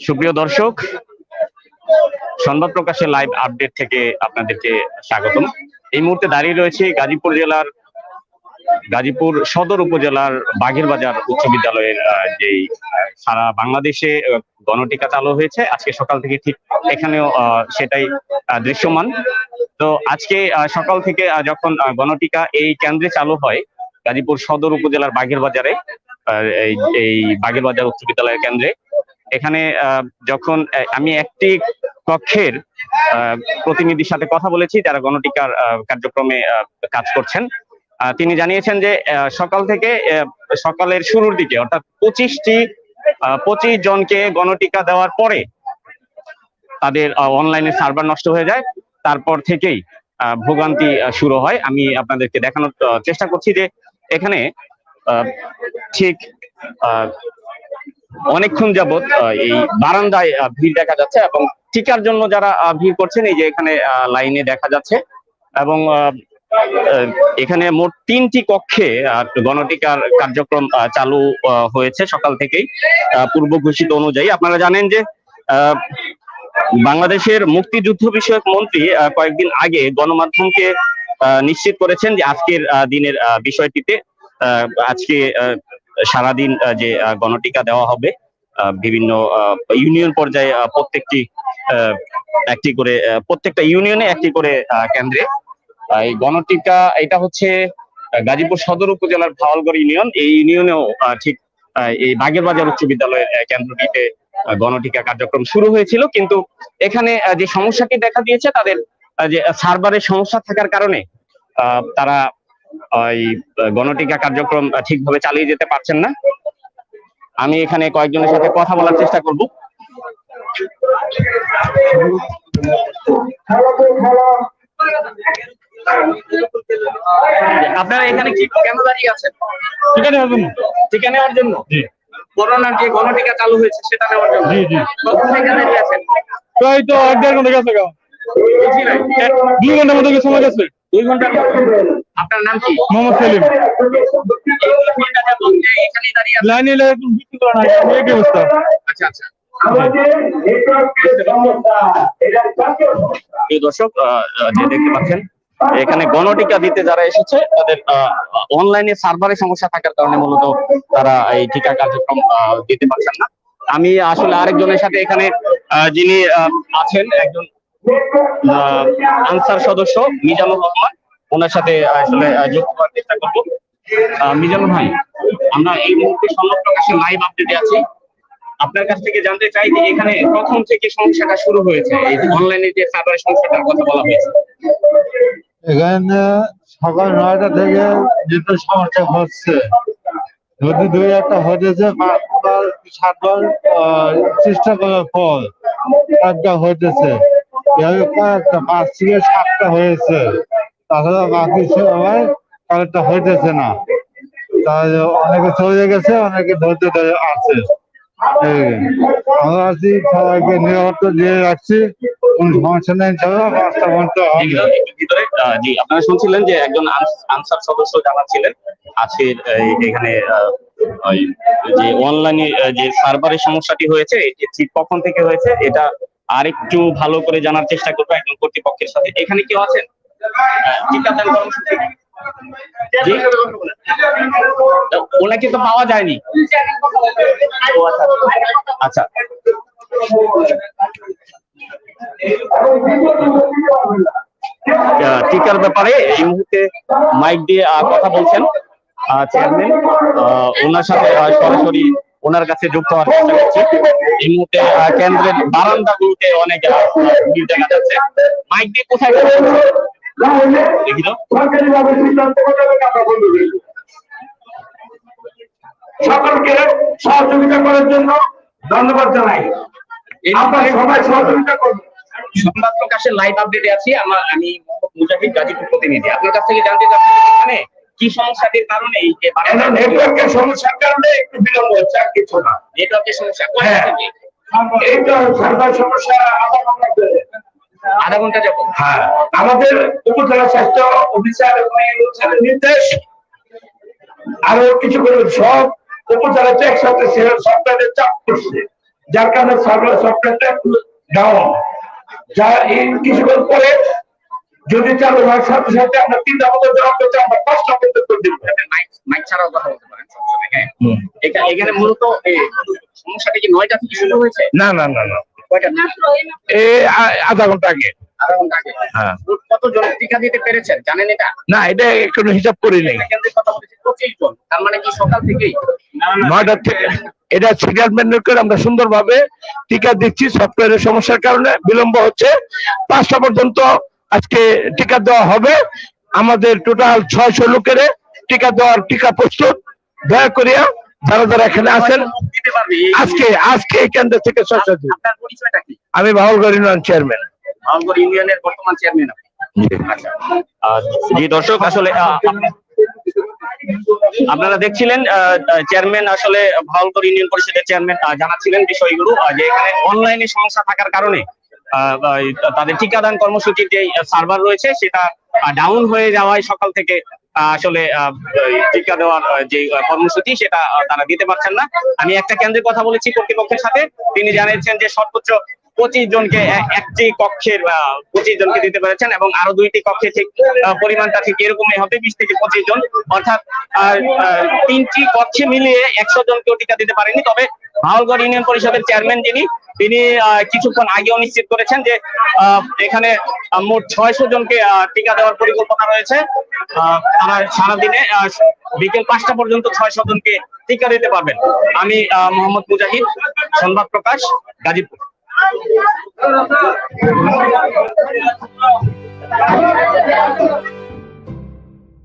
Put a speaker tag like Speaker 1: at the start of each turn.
Speaker 1: সুপ্রিয় দর্শক সংবাদ প্রকাশের লাইভ আপডেট থেকে আপনাদেরকে স্বাগতম। এই মুহূর্তে দাঁড়িয়ে রয়েছে গাজীপুর জেলার গাজীপুর সদর উপজেলার বাগেরবাজার উচ্চ বিদ্যালয়ের আহ, সারা বাংলাদেশে গণটিকা চালু হয়েছে। আজকে সকাল থেকে ঠিক এখানেও সেটাই দৃশ্যমান। তো আজকে সকাল থেকে যখন গণটিকা এই কেন্দ্রে চালু হয় গাজীপুর সদর উপজেলার বাগেরবাজারে আহ, এই এই বাগেরবাজার উচ্চ বিদ্যালয়ের কেন্দ্রে। এখানে যখন আমি একটি কক্ষের প্রতিনিধির সাথে কথা বলেছি, যারা গণটিকার কার্যক্রমে কাজ করছেন। তিনি জানিয়েছেন যে সকাল থেকে সকালের শুরুর দিকে, অর্থাৎ পঁচিশটি পঁচিশ জনকে গণটিকা দেওয়ার পরে তাদের অনলাইনে সার্ভার নষ্ট হয়ে যায়। তারপর থেকেই ভোগান্তি শুরু হয়। আমি আপনাদেরকে দেখানোর চেষ্টা করছি যে, এখানে ঠিক অনেকক্ষণ আহ, এই বারান্দায় ভিড় দেখা যাচ্ছে এবং টিকার জন্য যারা ভিড় করছেন এই যে এখানে লাইনে দেখা যাচ্ছে এবং এখানে মোট তিনটি কক্ষে গণটিকার কার্যক্রম চালু হয়েছে সকাল থেকেই পূর্ব ঘোষিত অনুযায়ী। আপনারা জানেন যে বাংলাদেশের মুক্তিযুদ্ধ বিষয়ক মন্ত্রী কয়েকদিন আগে গণমাধ্যমকে নিশ্চিত করেছেন যে আজকের দিনের বিষয়টিতে আজকে সারাদিন যে গণটিকা দেওয়া হবে বিভিন্ন ইউনিয়ন পর্যায়ে প্রত্যেকটি একটি করে প্রত্যেকটা ইউনিয়নে একটি করে কেন্দ্রে। এই গণটিকা, এটা হচ্ছে গাজীপুর সদর উপজেলার ভাওয়ালগড় ইউনিয়ন। এই ইউনিয়নেও ঠিক এই বাগেরবাজার উচ্চ বিদ্যালয়ের কেন্দ্রটিতে গণটিকা কার্যক্রম শুরু হয়েছিল। কিন্তু এখানে যে সমস্যাটি দেখা দিয়েছে, তাদের যে, সার্ভারের সমস্যা থাকার কারণে তারা ওই গণটিকা কার্যক্রম ঠিকভাবে চালিয়ে যেতে পারছেন না। আমি এখানে কয়েকজনের সাথে কথা বলার চেষ্টা করব। আপনারা এখানে কি কেন দাঁড়িয়ে আছেন?
Speaker 2: টিকা নেওয়ার জন্য।
Speaker 1: টিকা নেওয়ার জন্য? করোনার যে গণটিকা চালু হয়েছে সেটা নেওয়ার জন্য।
Speaker 2: জি জি।
Speaker 1: কখন থেকে দাঁড়িয়ে আছেন?
Speaker 2: প্রায় তো এক দেড় ঘণ্টা গেছে দুই ঘণ্টার মতো সময় গেছে?
Speaker 1: দুই ঘণ্টার মতো। আপনার নাম কি?
Speaker 2: মোহাম্মদ সেলিম। লাইনে এলে বিক্রি করা নাই এই কি অবস্থা।
Speaker 1: আচ্ছা আচ্ছা। দর্শক যে দেখতে পাচ্ছেন এখানে গণটিকা দিতে যারা এসেছে তাদের অনলাইনে সার্ভারে সমস্যা থাকার কারণে মূলত তারা এই টিকা কার্যক্রম আহ, দিতে পারছেন না। আমি আসলে আরেকজনের সাথে এখানে আহ, যিনি আহ, আছেন একজন আনসার সদস্য মিজানুর রহমান, ওনার সাথে আসলে যুক্ত করার চেষ্টা করব। মিজানুর ভাই, আমরা এই মুহূর্তে সংবাদ প্রকাশের লাইভ আপডেটে আছি। আপনার কাছ থেকে জানতে চাই যে এখানে প্রথম থেকে সমস্যাটা শুরু হয়েছে, এই অনলাইনে যে সার্ভারের সমস্যাটার কথা বলা হয়েছে।
Speaker 3: এখানে সকাল নয়টা থেকে যেটা সমস্যা হচ্ছে, যদি দুই একটা হতেছে পাঁচবার, সাতবার চেষ্টা করার পর একটা হতেছে সাতটা হয়েছে। তাছাড়া বাকি হইতেছে না। তাহলে অনেকে গেছে, অনেকে ধরতে ধরে আছে। আছি দিয়ে
Speaker 1: আপনারা শুনছিলেন যে একজন আনস- আনসার সদস্য জানাচ্ছিলেন, আজকের এখানে যে অনলাইনে যে সার্ভারের সমস্যাটি হয়েছে কখন থেকে হয়েছে, এটা আরেকটু ভালো করে জানার চেষ্টা করব একজন কর্তৃপক্ষের সাথে। এখানে কেউ আছেন? ওনাকে তো পাওয়া যায়নি। আচ্ছা। আচ্ছা। টিকার ব্যাপারে এই মুহূর্তে মাইক দিয়ে কথা বলছেন চেয়ারম্যান। ওনার সাথে সরাসরি ওনার কাছে যুক্ত হওয়ার চেষ্টা করছি। এই মুহূর্তে কেন্দ্রের বারান্দাগুলোতে অনেক ভিড় দেখা যাচ্ছে। মাইক দিয়ে কোথায় দেখি তো।
Speaker 4: সকলকে সহযোগিতা করার জন্য ধন্যবাদ জানাই।
Speaker 1: এই
Speaker 4: আপনারা সবাই সহযোগিতা করবেন
Speaker 1: সংবাদ প্রকাশের লাইভ আপডেটে আছি। আমার আমি মুজাহিদ গাজীপুর প্রতিনিধি। আপনার কাছ থেকে জানতে চাচ্ছি এখানে কি সমস্যাটির কারণে
Speaker 4: নেটওয়ার্কের সমস্যার কারণে একটু বিলম্ব হচ্ছে আর কিছু না
Speaker 1: নেটওয়ার্কের সমস্যা
Speaker 4: হ্যাঁ।
Speaker 1: থেকে?
Speaker 4: এই তো সার্ভার সমস্যা আমার হয়।
Speaker 1: আধা ঘণ্টা যাব
Speaker 4: হ্যাঁ আমাদের উপজেলা স্বাস্থ্য অফিসার এবং নির্দেশ আরও কিছু করে সব উপজেলাতে একসাথে সফটওয়্যারের চাপ করছে যার কারণে সার্ভার সফটওয়্যারটা ডাউন যা এই কিছুক্ষণ পরে যদি চালু হয় সাথে সাথে আমরা তিনটা মতো জবাব পেতে আমরা পাঁচটা পর্যন্ত দিব।
Speaker 1: মাইক মাইক ছাড়াও কথা বলতে পারেন সমস্যা হ্যাঁ। এখানে মূলত এই সমস্যাটা কি নয়টা থেকে শুরু হয়েছে?
Speaker 5: না না না না। আধা ঘণ্টা আগে।
Speaker 1: আধা ঘণ্টা আগে।
Speaker 5: হ্যাঁ।
Speaker 1: মোট টিকা দিতে পেরেছেন জানেন এটা?
Speaker 5: না এটা কোনো হিসাব করি নেই।
Speaker 1: একটা কেন্দ্রের কথা বলেছি পঁচিশ জন তার মানে কি সকাল থেকেই?
Speaker 5: নয়টা থেকে এটা সিরিয়াল মেনটেন করে আমরা সুন্দরভাবে টিকা দিচ্ছি সফটওয়্যারের সমস্যার কারণে বিলম্ব হচ্ছে। পাঁচটা পর্যন্ত আজকে টিকা দেওয়া হবে। আমাদের টোটাল ছয়শো লোকের টিকা দেওয়ার টিকা প্রস্তুত। দয়া করিয়া যারা যারা এখানে আছেন আজকে আজকে এই কেন্দ্র থেকে ছয়শো আমি বাহুলগড় ইউনিয়ন চেয়ারম্যান।
Speaker 1: ইউনিয়নের বর্তমান চেয়ারম্যান আচ্ছা। জি দর্শক আসলে আপনারা দেখছিলেন চেয়ারম্যান আসলে ভাওলগড় ইউনিয়ন পরিষদের চেয়ারম্যান জানাচ্ছিলেন বিষয়গুলো যে এখানে অনলাইনে সমস্যা থাকার কারণে তাদের টিকাদান কর্মসূচির যে সার্ভার রয়েছে, সেটা ডাউন হয়ে যাওয়ায় সকাল থেকে আসলে টিকা দেওয়ার যে কর্মসূচি, সেটা তারা দিতে পারছেন না। আমি একটা কেন্দ্রের কথা বলেছি কর্তৃপক্ষের সাথে। তিনি জানিয়েছেন যে সর্বোচ্চ পঁচিশ জনকে একটি কক্ষের পঁচিশ জনকে দিতে পেরেছেন এবং আরও দুইটি কক্ষে ঠিক পরিমাণটা ঠিক এরকমই হবে, বিশ থেকে পঁচিশ জন। অর্থাৎ তিনটি কক্ষে মিলিয়ে একশো জনকেও টিকা দিতে পারেনি। তবে ভাওলগড় ইউনিয়ন পরিষদের চেয়ারম্যান যিনি, তিনি কিছুক্ষণ আগেও নিশ্চিত করেছেন যে এখানে মোট ছয়শো জনকে টিকা দেওয়ার পরিকল্পনা রয়েছে। তারা সারাদিনে বিকেল পাঁচটা পর্যন্ত ছয়শো জনকে টিকা দিতে পারবেন। আমি মোহাম্মদ মুজাহিদ, সংবাদ প্রকাশ, গাজীপুর।
Speaker 6: Thank you.